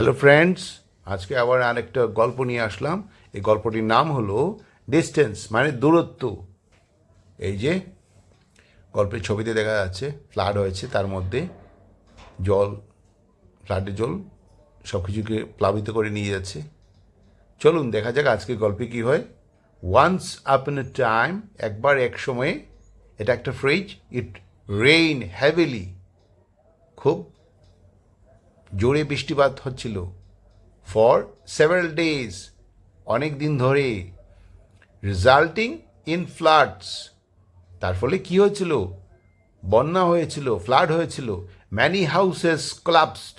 Hello friends আজকে আবার আরেকটা গল্প নিয়ে আসলাম। এই গল্পটির নাম হলো ডিস্টেন্স মানে দূরত্ব। এই যে, গল্পের ছবিতে দেখা যাচ্ছে ফ্লাড হয়েছে, তার মধ্যে জল ফ্লাডের জল সব কিছুকে প্লাবিত করে নিয়ে যাচ্ছে। চলুন, দেখা যাক আজকে গল্পে কী হয়। ওয়ান্স আপন এ টাইম একবার এক সময়ে, এটা একটা ফ্রিজ ইট রেইন হ্যাভিলি খুব জোরে বৃষ্টিপাত হচ্ছিল। ফর সেভারাল ডেজ অনেক দিন ধরে রেজাল্টিং ইন ফ্লাডস তার ফলে কি হয়েছিল? বন্যা হয়েছিল ফ্লাড হয়েছিল ম্যানি হাউসেস ক্লাবসড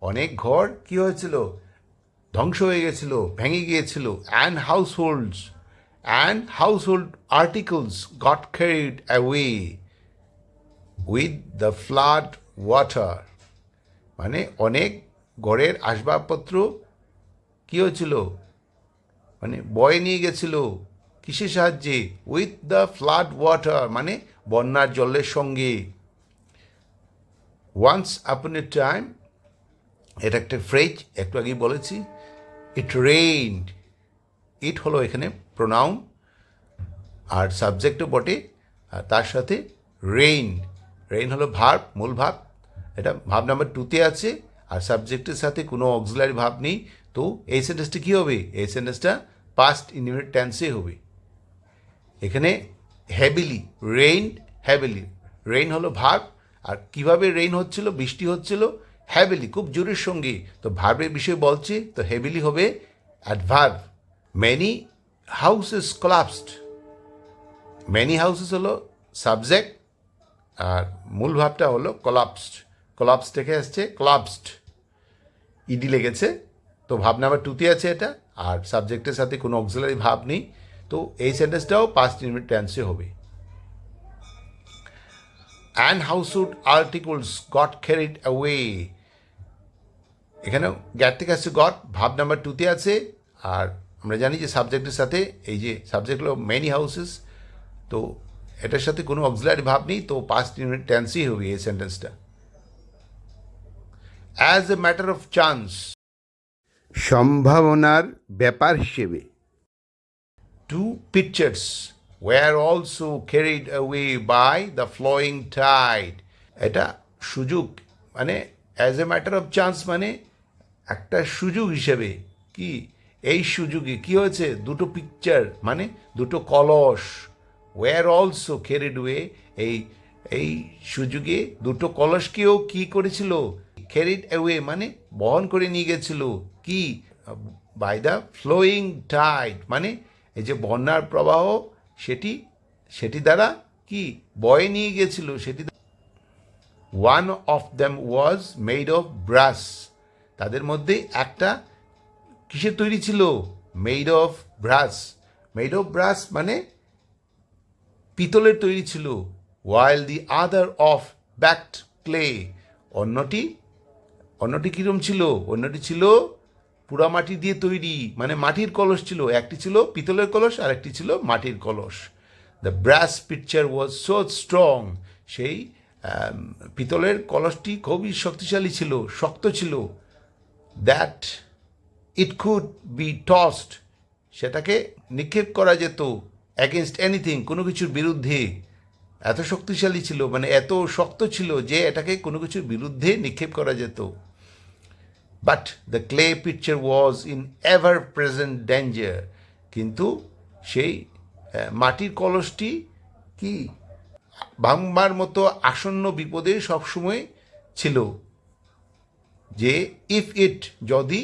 অনেক ঘর কি হয়েছিল? ধ্বংস হয়ে গেছিল, ভেঙে গিয়েছিল and households and household articles got carried away with the flood water মানে অনেক ঘরের আসবাবপত্র কী হয়েছিল? মানে বয়ে নিয়ে গেছিল কিসের সাহায্যে? উইথ দ্য ফ্লাড ওয়াটার মানে বন্যার জলের সঙ্গে। ওয়ান্স আপন এ টাইম এটা একটা ফ্রেজ একটু আগেই বলেছি ইট রেইনড ইট হলো এখানে প্রোনাউন আর সাবজেক্টও বটে, আর তার সাথে রেইন রেইন হলো ভার্ব, মূল ভাব এটা ভাব নাম্বার টুতে আছে, আর সাবজেক্টের সাথে কোনো অক্সিলারি ভাব নেই। তো এই সেন্টেন্সটা কী হবে? এই সেন্টেন্সটা পাস্ট ইনডিফিনিট টেন্সে হবে। এখানে হ্যাভিলি রেইন হ্যাভিলি রেইন হলো ভাব, আর কীভাবে রেইন হচ্ছিল, বৃষ্টি হচ্ছিল? হ্যাভিলি খুব জোরের সঙ্গে। তো ভার্বের বিষয়ে বলছে, তো হেভিলি হবে adverb many houses collapsed many houses হলো সাবজেক্ট আর মূল ভাবটা হলো কলাপসড কলাপস থেকে আসছে কলাপসড ইডি লেগেছে, তো ভাব নাম্বার টুতে আছে এটা, আর সাবজেক্টের সাথে কোনো অক্সিলারি ভাব নেই, তো এই সেন্টেন্সটাও পাস্ট ইনমিট টেন্সে হবে। And household articles got carried away এখানেও গ্যাট থেকে আসছে গট ভাব নাম্বার টুতে আছে, আর আমরা জানি যে সাবজেক্টের সাথে এই যে সাবজেক্ট হলো মেনি হাউসেস তো এটার সাথে কোনো অক্সিলারি ভাব নেই, তো পাস্ট ইউনিট টেন্সই হবে এই সেন্টেন্সটা as a matter of chance সম্ভাবনার ব্যাপার হিসেবে। Two pitchers were also carried away by the flowing tide এটা সুযোগ মানে as a matter of chance মানে একটা সুযোগ হিসেবে। কি? এই সুযোগে কি হয়েছে? দুটো পিকচার মানে দুটো কলস ওয়ার অলসো ক্যারিড ওয়ে এই এই সুযোগে দুটো কলসকেও কি করেছিল? ক্যারিড অ্যাওয়ে মানে বহন করে নিয়ে গেছিল। কি? বাই দ্য ফ্লোয়িং টাইড মানে এই যে বন্যার প্রবাহ, সেটি সেটি দ্বারা কি? বয়ে নিয়ে গেছিল, সেটি one of them was made of brass তাদের মধ্যে একটা কিসের তৈরি ছিল? Made of brass made of brass মানে পিতলের তৈরি ছিল। While the other of baked clay অন্যটি অন্যটি কীরকম ছিল? অন্যটি ছিল পুরা মাটি দিয়ে তৈরি মানে মাটির কলস ছিল। একটি ছিল পিতলের কলস আর একটি ছিল মাটির কলস। The brass pitcher was so strong সেই পিতলের কলসটি খুবই শক্তিশালী ছিল, শক্ত ছিল that it could be tossed সেটাকে নিক্ষেপ করা যেত অ্যাগেনস্ট এনিথিং কোনো কিছুর বিরুদ্ধে। এত শক্তিশালী ছিল মানে এত শক্ত ছিল যে এটাকে কোনো কিছুর বিরুদ্ধে নিক্ষেপ করা যেত। But the clay pitcher was in ever present danger কিন্তু সেই মাটির কলসটি কি ভাঙবার মতো আসন্ন বিপদে সবসময় ছিল। যে ইফ ইট যদি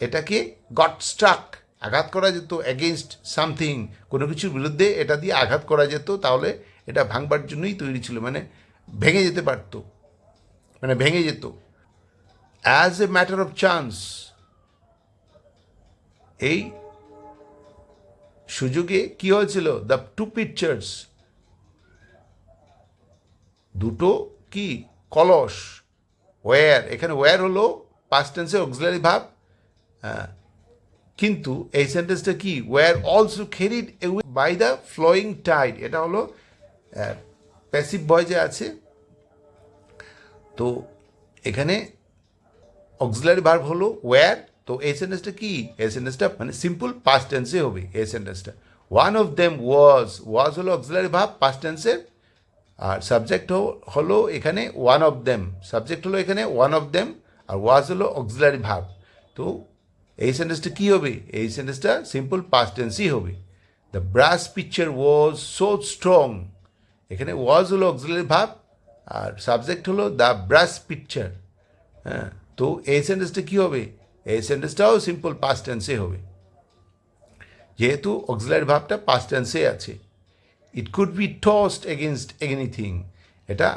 এটাকে গট স্ট্রাক আঘাত করা যেত এগেনস্ট সামথিং কোনো কিছুর বিরুদ্ধে এটা দিয়ে আঘাত করা যেত, তাহলে এটা ভাঙবার জন্যই তৈরি ছিল মানে ভেঙে যেতে পারত। মানে ভেঙে যেত। As a matter of chance এই সুযোগে কি হয়েছিল? দ্য টু পিকচার্স দুটো কি? কলস। ওয়্যার এখানে ওয়্যার হলো পাস্ট টেন্সের অক্সিলারি ভাব। হ্যাঁ, কিন্তু এই সেন্টেন্সটা কি? Were also carried by the flowing tide এটা হলো প্যাসিভ ভয় যে আছে। তো এখানে অক্সিলারি ভার্ব হলো ওয়্যার তো এই সেন্টেন্সটা কি? এই সেন্টেন্সটা মানে সিম্পল পাস্ট টেন্সে হবে, এই সেন্টেন্সটা one of them was was হলো অক্সিলারি ভার্ব পাস্ট টেন্সের আর সাবজেক্ট হলো এখানে ওয়ান অফ দেম সাবজেক্ট হলো এখানে ওয়ান অফ দেম আর ওয়াজ হলো অক্সিলারি ভার্ব তো এই সেন্টেন্সটা কী হবে? এই সেন্টেন্সটা সিম্পল পাস্ট টেন্সই হবে। The brass pitcher was so strong এখানে ওয়াজ হলো অক্সিলারি ভার্ব আর সাবজেক্ট হলো দ্য ব্রাস পিকচার হ্যাঁ। তো এই সেন্টেন্সটা কী হবে? এই সেন্টেন্সটাও সিম্পল পাস্ট টেন্সে হবে। যেহেতু অক্সিলারি ভাবটা পাস্ট টেন্সে আছে। It could be tossed against anything এটা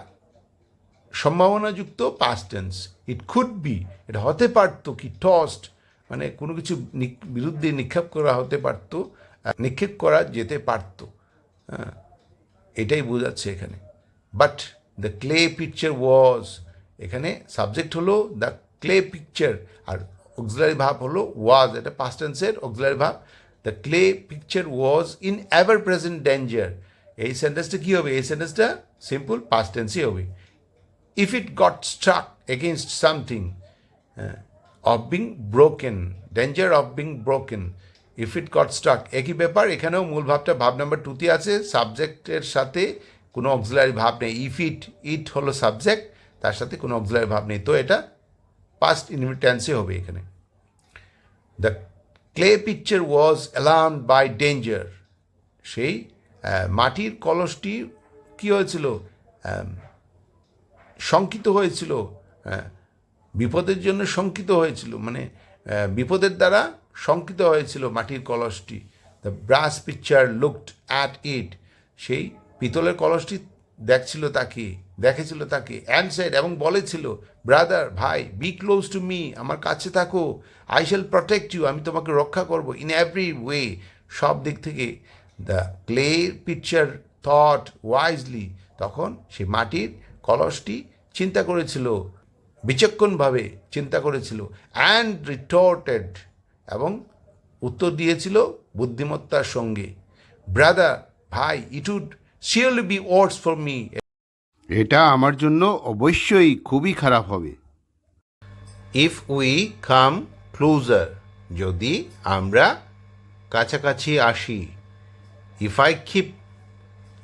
সম্ভাবনাযুক্ত past tense it could be এটা হতে পারতো কি টস্ট মানে কোনো কিছু বিরুদ্ধে নিক্ষেপ করা হতে পারতো নিক্ষেপ করা যেতে পারতো। হ্যাঁ এটাই বোঝাচ্ছে এখানে। But the clay pitcher was এখানে সাবজেক্ট হলো দ্য ক্লে পিকচার আর অক্সিলারি ভাব হলো ওয়াজ এটা পাস্ট টেন্সের auxiliary verb. The clay pitcher was in ever present danger এই সেন্টেন্সটা কী হবে? এই সেন্টেন্সটা সিম্পল পাস্ট টেন্সই হবে। If it got struck against something of being broken, danger of being broken, if it got struck একই ব্যাপার এখানেও মূল ভাবটা ভাব নাম্বার টুতে আছে সাবজেক্টের সাথে কোনো অক্সিলারি ভাব নেই। ইফ ইট ইট হলো সাবজেক্ট তার সাথে কোনো অক্সিলারি ভাব নেই। তো এটা পাস্ট ইনভিটেন্সে হবে এখানে। The clay pitcher was alarm by danger সেই মাটির কলসটি কী হয়েছিল? শঙ্কিত হয়েছিল। হ্যাঁ, বিপদের জন্য শঙ্কিত হয়েছিল। মানে বিপদের দ্বারা শঙ্কিত হয়েছিল মাটির কলসটি। The brass pitcher looked at it সেই পিতলের কলসটি দেখছিল তাকে। দেখেছিল তাকে অ্যান্ড এবং বলেছিল ব্রাদার ভাই বি ক্লোজ টু মি আমার কাছে থাকো আই শ্যাল প্রটেক্ট ইউ আমি তোমাকে রক্ষা করব। ইন এভরি ওয়ে সব দিক থেকে the clay pitcher thought wisely তখন সে মাটির কলসটি চিন্তা করেছিল, বিচক্ষণভাবে চিন্তা করেছিল অ্যান্ড রিটোর্টেড এবং উত্তর দিয়েছিল বুদ্ধিমত্তার সঙ্গে ব্রাদার ভাই it would surely be words for me এটা আমার জন্য অবশ্যই খুবই খারাপ হবে। ইফ উই কাম ক্লোজার যদি আমরা কাছাকাছি আসি ইফ আই কিপ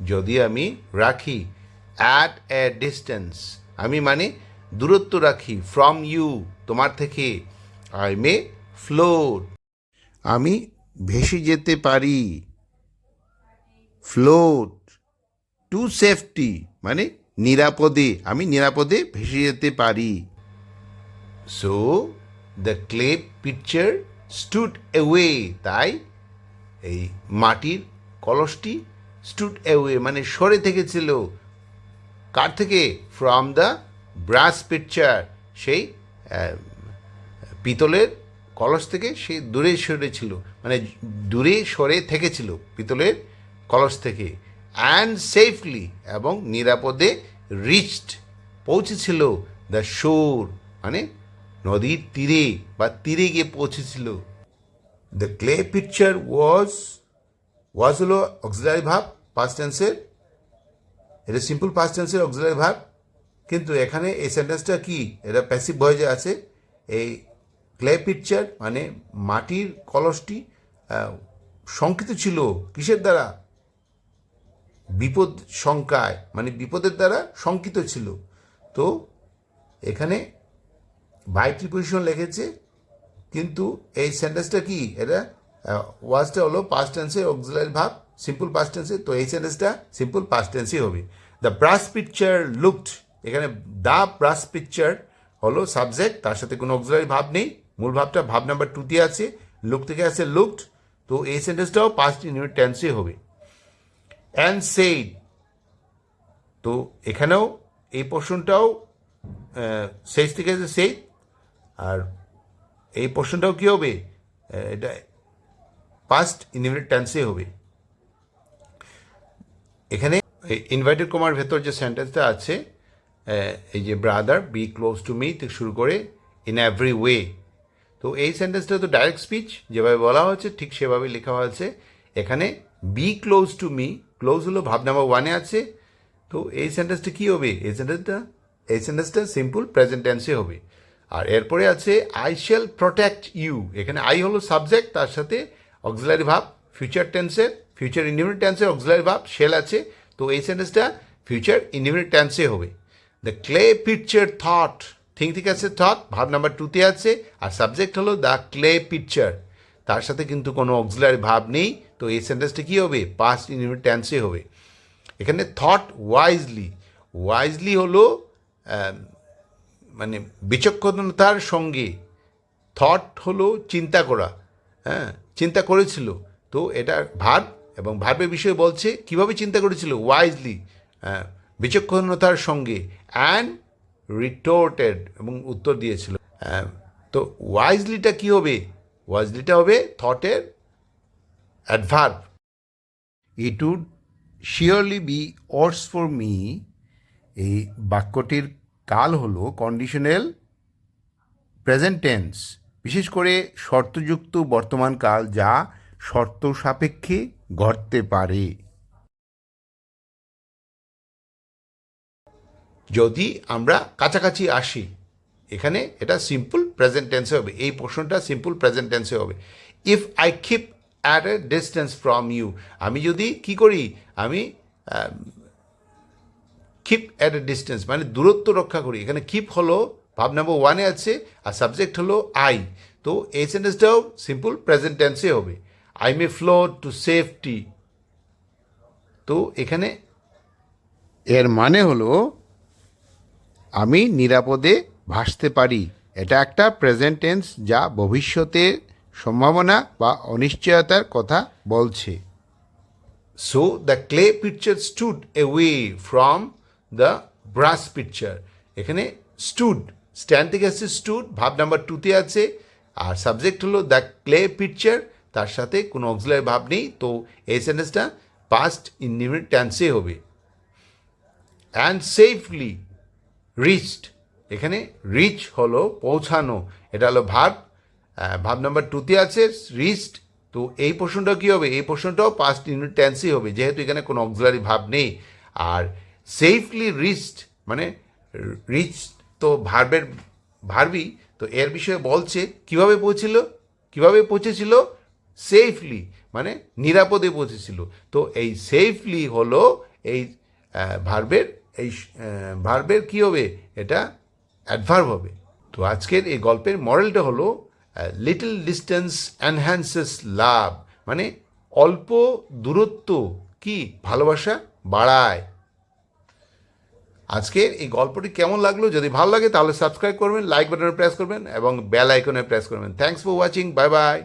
যদি আমি রাখি অ্যাট এ ডিস্টেন্স আমি মানে দূরত্ব রাখি ফ্রম ইউ তোমার থেকে আই মে ফ্লোট আমি ভেসে যেতে পারি। ফ্লোট টু সেফটি মানে নিরাপদে, আমি নিরাপদে ভেসে যেতে পারি। So the clay pitcher stood away তাই এই মাটির কলসটি স্টুড অ্যাওয়ে মানে সরে থেকেছিল। কার থেকে? ফ্রম দ্য ব্রাস পিকচার সেই পিতলের কলস থেকে সে দূরে সরেছিল মানে দূরে সরে থেকেছিল, পিতলের কলস থেকে। অ্যান্ড সেফলি এবং নিরাপদে রিচড পৌঁছেছিল দ্য শোর মানে নদীর তীরে বা তীরে গিয়ে পৌঁছেছিল। The clay pitcher was was হলো অক্সিলারি ভাব পাস্ট টেন্সের এটা সিম্পল পাস্ট টেন্সের অক্সিলারি ভাব। কিন্তু এখানে এই সেন্টেন্সটা কি? এটা প্যাসিভ ভয়েজে আছে। এই ক্লে পিকচার মানে মাটির কলসটি শঙ্কিত ছিল কিসের দ্বারা? বিপদ শঙ্কায় মানে বিপদের দ্বারা শঙ্কিত ছিল। তো এখানে বাই প্রিপোজিশন লিখেছে, কিন্তু এই সেন্টেন্সটা কি? এটা ওয়াজটা হলো পাস্ট টেন্সের অক্সিলারি ভাব সিম্পল পাস্ট টেন্সে তো এই সেন্টেন্সটা সিম্পল পাস্ট টেন্সই হবে। দ্য ব্রাস পিকচার লুকড এখানে দ্য ব্রাস পিকচার হলো সাবজেক্ট তার সাথে কোনো অক্সিলারি ভাব নেই। মূল ভাবটা ভাব নাম্বার টুতে আছে লুক থেকে আছে লুকড তো এই সেন্টেন্সটাও পাস্ট ইউনিট টেন্সে হবে। অ্যান্ড সেইড তো এখানেও এই পোর্শনটাও শেষ থেকে আছে সেই আর এই পোর্শনটাও কী হবে? এটা পাস্ট ইনভিটেড টেন্সে হবে। এখানে ইনভাইটেড কমার ভেতর যে সেন্টেন্সটা আছে এই যে brother be close to me থেকে শুরু করে ইন এভরি ওয়ে তো এই সেন্টেন্সটা তো ডাইরেক্ট স্পিচ যেভাবে বলা হয়েছে, ঠিক সেভাবে লেখা হয়েছে। এখানে be close to me close হলো ভাব নাম্বার ওয়ানে আছে, তো এই সেন্টেন্সটা কী হবে? এই সেন্টেন্সটা এই সেন্টেন্সটা সিম্পল প্রেজেন্ট টেন্সে হবে। আর এরপরে আছে আই শেল প্রোটেক্ট ইউ এখানে আই হলো সাবজেক্ট তার সাথে অক্সিলারি ভাব ফিউচার টেন্সের ফিউচার ইন্ডিফিনিট টেন্সের অক্সিলারি ভাব শেল আছে। তো এই সেন্টেন্সটা ফিউচার ইন্ডিফিনিট টেন্সে হবে। The clay pitcher thought think ঠিক আছে থট ভাব নাম্বার টুতে আছে। আর সাবজেক্ট হলো দ্য ক্লে পিকচার তার সাথে কিন্তু কোনো অক্সিলারি ভাব নেই। তো এই সেন্টেন্সটা কী হবে? পাস্ট ইন্ডিফিনিট টেন্সে হবে। এখানে থট ওয়াইজলি ওয়াইজলি হলো মানে বিচক্ষণতার সঙ্গে থট হলো চিন্তা করা হ্যাঁ চিন্তা করেছিল। তো এটা ভাব এবং ভাবের বিষয়ে বলছে কীভাবে চিন্তা করেছিল? ওয়াইজলি বিচক্ষণতার সঙ্গে অ্যান্ড রিটোর্টেড এবং উত্তর দিয়েছিল। তো ওয়াইজলিটা কি হবে? ওয়াইজলিটা হবে থটের adverb. It would surely be worse for me এই বাক্যটির কাল হলো কন্ডিশনাল প্রেজেন্ট টেন্স বিশেষ করে শর্তযুক্ত বর্তমান কাল যা শর্ত সাপেক্ষে ঘটতে পারে। যদি আমরা কাছাকাছি আসি, এখানে এটা সিম্পল প্রেজেন্ট টেন্সে হবে। এই প্রশ্নটা সিম্পল প্রেজেন্ট টেন্সে হবে। If I keep at a distance from you আমি যদি কি করি? আমি কিপ অ্যাট এ ডিস্টেন্স মানে দূরত্ব রক্ষা করি। এখানে কিপ হলো, ভাব নাম্বার ওয়ানে আছে, আর সাবজেক্ট হলো আই তো এই সেন্টেন্সটাও সিম্পল প্রেজেন্ট টেন্সে হবে। I may flow to safety তো এখানে এর মানে হলো, আমি নিরাপদে ভাসতে পারি। এটা একটা প্রেজেন্ট টেন্স যা ভবিষ্যতের সম্ভাবনা বা অনিশ্চয়তার কথা বলছে। So, the clay pitcher stood away from the brass pitcher এখানে স্টুড স্ট্যান্ড থেকে আসছে stood, ভাব নাম্বার টুতে আছে। আর সাবজেক্ট হলো দ্য ক্লে পিকচার তার সাথে কোনো অক্সিলারি ভাব নেই। তো এই সেন্টেন্সটা পাস্ট ইনডিফিনিট টেন্সে হবে। অ্যান্ড সেফলি রিচড এখানে রিচ হলো পৌঁছানো। এটা হলো ভাব। ভাব নাম্বার টুতে আছে রিস্ট তো এই প্রশ্নটাও কী হবে? এই প্রশ্নটাও পাস্ট ইউনিট টেন্সই হবে, যেহেতু এখানে কোনো অক্সিলারি ভাব নেই। আর সেফলি রিস্ট মানে রিচ তো ভার্বের ভার্বি তো এর বিষয়ে বলছে, কীভাবে পৌঁছিল? কীভাবে পৌঁছেছিল? সেফলি মানে নিরাপদে পৌঁছেছিল। তো এই সেফলি হলো এই ভার্বের এই ভার্বের কী হবে? এটা অ্যাডভার্ব হবে। তো আজকের এই গল্পের মডেলটা হলো লিটল ডিস্টেন্স এনহ্যান্সেস লাভ। মানে অল্প দূরত্ব কি? ভালোবাসা বাড়ায়। আজকের এই গল্পটি কেমন লাগল? যদি ভালো লাগে তাহলে সাবস্ক্রাইব করবেন লাইক বাটনে প্রেস করবেন এবং বেল আইকনে প্রেস করবেন। Thanks for watching bye bye